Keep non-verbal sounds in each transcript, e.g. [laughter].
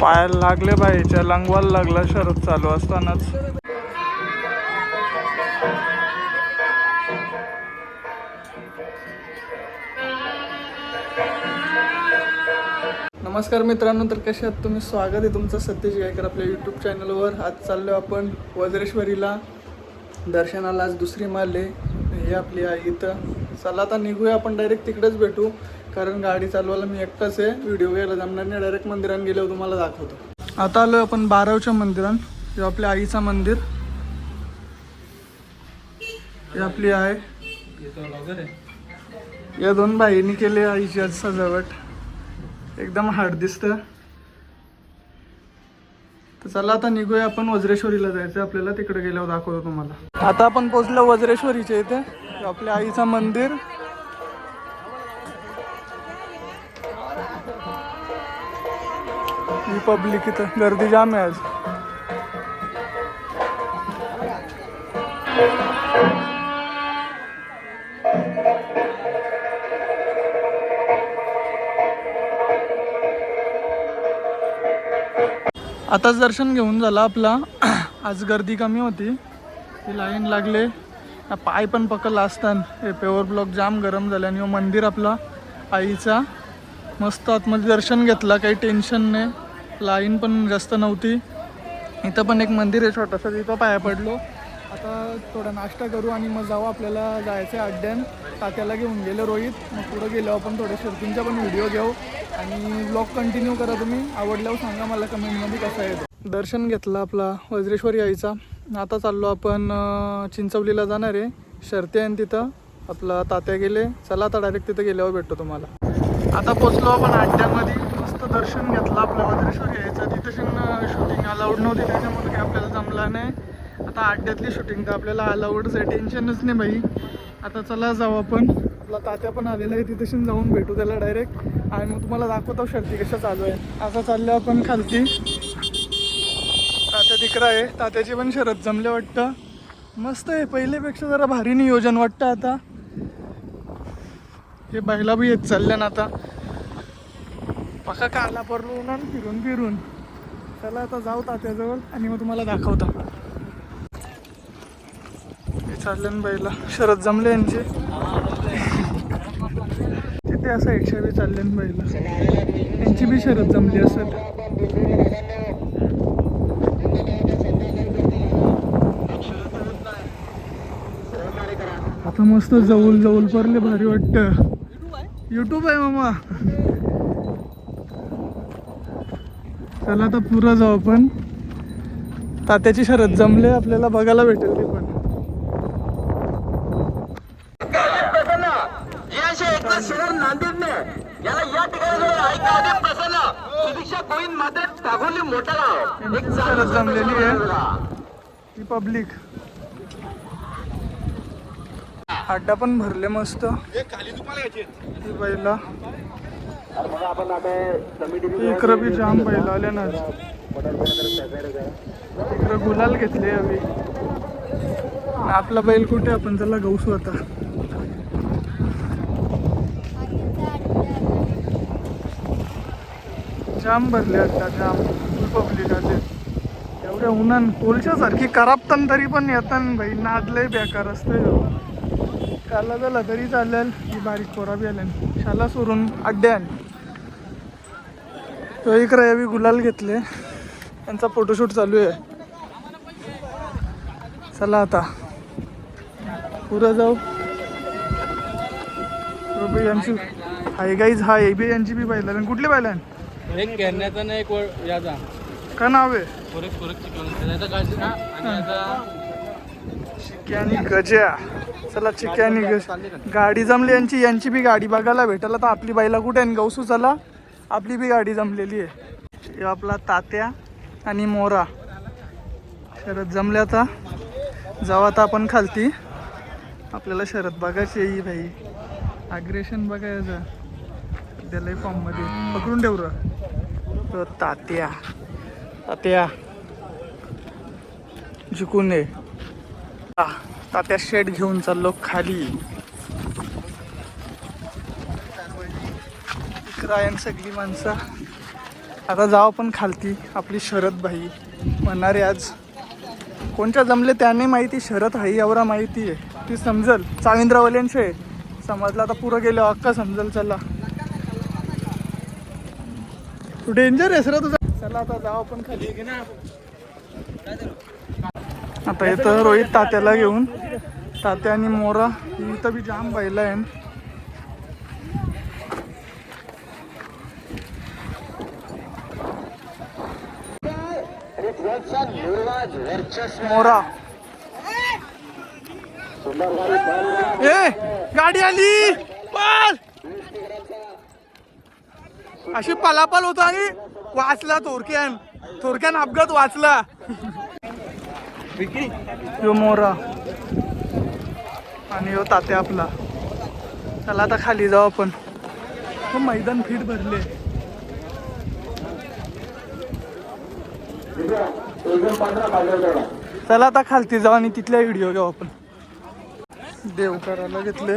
पायाला लागले बाईच्या लंगवायला लागला शरद चालू असतानाच. नमस्कार मित्रांनो तर कसे आहात तुम्ही? स्वागत आहे तुमचं सत्यज गायकर आपल्या यूट्यूब चॅनलवर आज चाललो आपण वज्रेश्वरीला. दर्शनाला आज दुसरी माल. आहे हे आपली आहे इथं. चला आता निघूया आपण डायरेक्ट तिकडेच भेटू. कारण गाडी चालवायला मी एकटाच आहे. व्हिडिओ घ्यायला जमणार नाही. डायरेक्ट मंदिरात गेल्यावर तुम्हाला दाखवतो. आता आलो आपण बारावच्या मंदिरात हे आपल्या आईचं मंदिर. हे आपली आहे या दोन बाईंनी केले आईची आज सजावट. एकदम हार्ड दिसतं. तर चला आता निघूया आपण वज्रेश्वरीला जायचं आपल्याला तिकडे गेल्यावर दाखवतो तुम्हाला. आता आपण पोहोचलो वज्रेश्वरीच्या इथे. आपल्या आईचं मंदिर. ही पब्लिक इथं गर्दी जाम आहे आज. आताच दर्शन घेऊन झालं आपला. [clears throat] आज गर्दी कमी होती. ती लाईन लागले. पाय पण पकडला असताना हे पेवर ब्लॉक जाम गरम झाले आणि हो मंदिर आपला आईचा. मस्त आतमध्ये दर्शन घेतला काही टेन्शन नाही लाईन पण जास्त नव्हती. इथं पण एक मंदिर आहे छोटंसं तिथं पाया पडलो. आता थोडा नाश्ता करू आणि मग जाऊ आपल्याला जायचं आहे अड्ड्यान तात्याला घेऊन गेलो रोहित. मग पुढं गेलो आपण थोडे शर्तींचा पण व्हिडिओ घेऊ. आणि ब्लॉग कंटिन्यू करा तुम्ही. आवडल्यावर सांगा मला कमेंटमध्ये कसा येतो दर्शन घेतलं आपला वज्रेश्वरी आईचा. आता चाललो आपण चिंचवलीला जाणार आहे. शर्ती आहे तिथं. आपला तात्या गेले. चला आता डायरेक्ट तिथं गेल्यावर भेटतो तुम्हाला. आता पोचलो आपण अड्ड्यामध्ये मस्त दर्शन घेतलं आपलं भद्रेश्वर यायचं तिथं शूटिंग अलाउड नव्हती. त्याच्यामुळे काही आपल्याला जमला नाही. आता अड्ड्यातली शूटिंग तर आपल्याला अलाउडच आहे टेन्शनच नाही बाई. आता चला जाऊ आपण. आपला तात्या पण आलेला आहे. तिथं जाऊन भेटू त्याला डायरेक्ट आणि मग तुम्हाला दाखवतो शर्ती कशा चालू आहे आता चाललो आपण खालती. तिकडं आहे. तात्याची पण शरद जमले वाटतं. मस्त आहे. पहिलेपेक्षा जरा भारी नियोजन वाटतं आता. हे बायला बी येत चालल्या ना आता. पका काला परलो ना फिरून फिरून. चला आता जाऊ तात्याजवळ आणि मग तुम्हाला दाखवतो. हे चालले ना बाईला. शरद जमले यांचे. तिथे असं एकशे बी चालले ना बाईला. यांची बी शरद जमली असेल. आता मस्त जवळ जवळ परले भारी वाटतं. युट्यूब आहे मामा. चला आता पुरं जाऊ आपण. तात्याची शरद जमले आपल्याला बघायला भेटेल ते पण. प्रसन्न जिराशे एकनाथ शहर नांदेडने याला या ठिकाणी ऐका प्रसन्न सुदीक्षा गोविंद मात्र टागोली मोठा गाव एक शरद जमलेली आहे ही पब्लिक अड्डा पण भरले मस्त. ही बैला इकडं बी जाम बैल आले ना. इकडं गुलाल घेतले हवी आपला बैल कुठे? आपण त्याला गौसू आता. जाम भरले आता जाम. पब्लिक आले. एवढ्या उन्हान कोलच्यासारखी करापतन तरी पण येतान भाई नादलंय बेकार असतं काला झाला तरी चालेल. ही बारीक पोरा बी आल्या शाला सोडून अड्ड्यान तो इकडे यावी गुलाल घेतले. त्यांचा फोटोशूट चालू आहे. चला आता. पुढं जाऊ. रुबी यांची हाय गाईज हा बी यांची बी पाहिलं आणि कुठली पाहिलं एक घेण्याचा नाही एक याचा काय नाव आहे? फरक फरक चिकन. आणि गज्या. चला चिक्यानी गाडी जमली यांची यांची बी गाडी बघायला भेटायला तर आपली बाईला कुठे आहे गौसू चला. आपली बी गाडी जमलेली आहे. आपला तात्या आणि मोरा. शरद जमल्या आता. जाऊ आता आपण खालती. आपल्याला शरद बघायची आहे भाई अग्रेशन बघायचं सध्याला फॉर्ममध्ये पकडून ठेवू र. तात्या. तात्या. झुकून ये. आ, तात्या शेड घेऊन चाललो खाली. इकडं सगळी माणसं. आता जाव पण खालती आपली शरद भाई. म्हणणारे आज कोणच्या जमले त्याने माहिती शरद हाई एवढा माहिती आहे. ती समजल चाविंद्रावल्यांचे समजलं आता पुरं गेलं अक्का समजल चला. तू डेंजर आहे सर तुझा. चला आता जाव पण खाली. आता येतं रोहित तात्याला घेऊन. तात्या आणि मोरा इथं बी जाम बैला आहे मोरा. ए गाडी आली. पाल अशी पलापल होतो आणि वाचला थोरक्यान. थोरक्यान अपघात वाचला. यो मोरा. आणि यो ताते आपला. चला आता खाली जाऊ आपण. मैदान फिट भरले. चला आता खालती जाऊ आणि तिथल्या व्हिडिओ घेऊ आपण. देव करायला घेतले.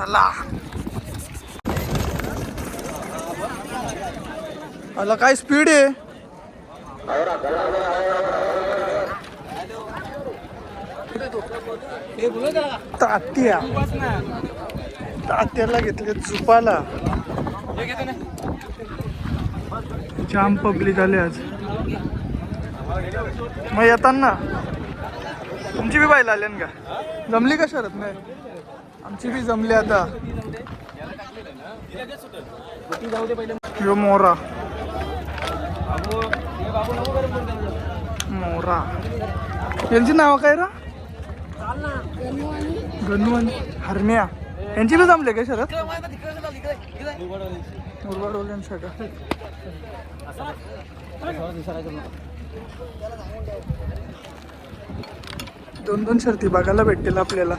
चला. अला काय स्पीड आहे? तात्या. तात्याला घेतले चुपाला जाम पब्लिक आले आज. मग येताना. तुमची बी बायला आल्यान का? जमली का शरद? नाही. आमची बी जमली आता. यो मोरा. मोरा. यांची नाव काय रा? गणू आणि हरण्या. यांची बी जमले का शरद? मुरबाडवाल्यांच्या का दोन दोन शर्ती बघायला भेटतील आपल्याला.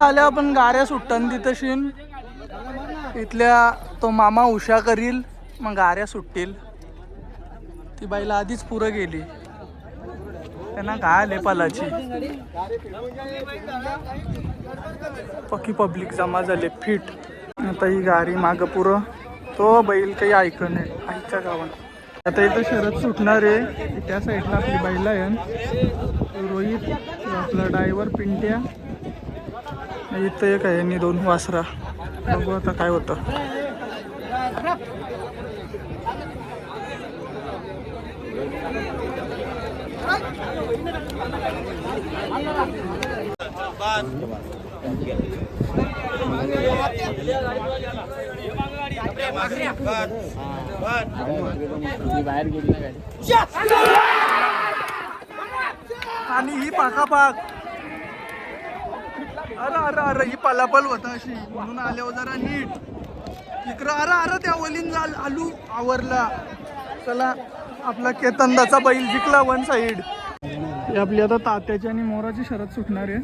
आल्या आपण गाऱ्या सुट्टन तिथं शिन इथल्या तो मामा उशा करील मग गाऱ्या सुटतील ती बाईला आधीच पुरं गेली. त्यांना काय आले पालाची. पक्की पब्लिक जमा झाले फिट. आता ही गाडी मागं पुरं. तो बैल काही ऐक नाही आईच्या गावात. आता इथं शरद सुटणार आहे. त्या साईडला आपली बैल आहे. रोहित आपला ड्रायव्हर पिंट्या. इथं एक आहे यांनी दोन वासरा. बघू आता काय होतं. आणि ही पाकापाक. अरे अरे अरे ही पालापल होता अशी. म्हणून आल्यावर जरा नीट. इकडं अरे अरे त्या वलीन जाल आलू आवरला. चला आपला केतंदाचा बैल जिंकला वन साईड हे आपली आता तात्याची आणि मोराची शरद सुटणार आहे.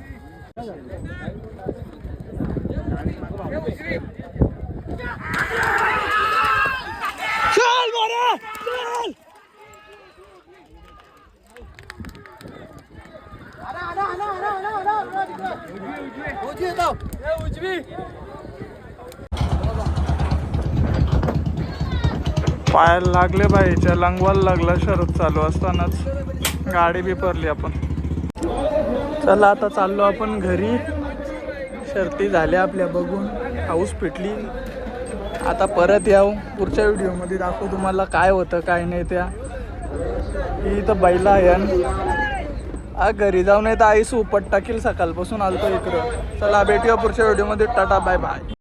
पायाला लागले बाईच्या लंगवायला लागला शरद चालू असतानाच. गाडी बी परली आपण. चला आता चाललो आपण घरी. शर्ती झाल्या आपल्या बघून. हाऊस पिटली. आता परत याव. पुढच्या व्हिडिओमध्ये दाखवू तुम्हाला काय होतं काय नाही त्या. ही तर बैला आहे आणि आ घरी जाऊन येतं आई सुपट टाकील. सकाळपासून आलतो इकडं. चला भेटूया पुढच्या व्हिडिओमध्ये. Tata bye bye.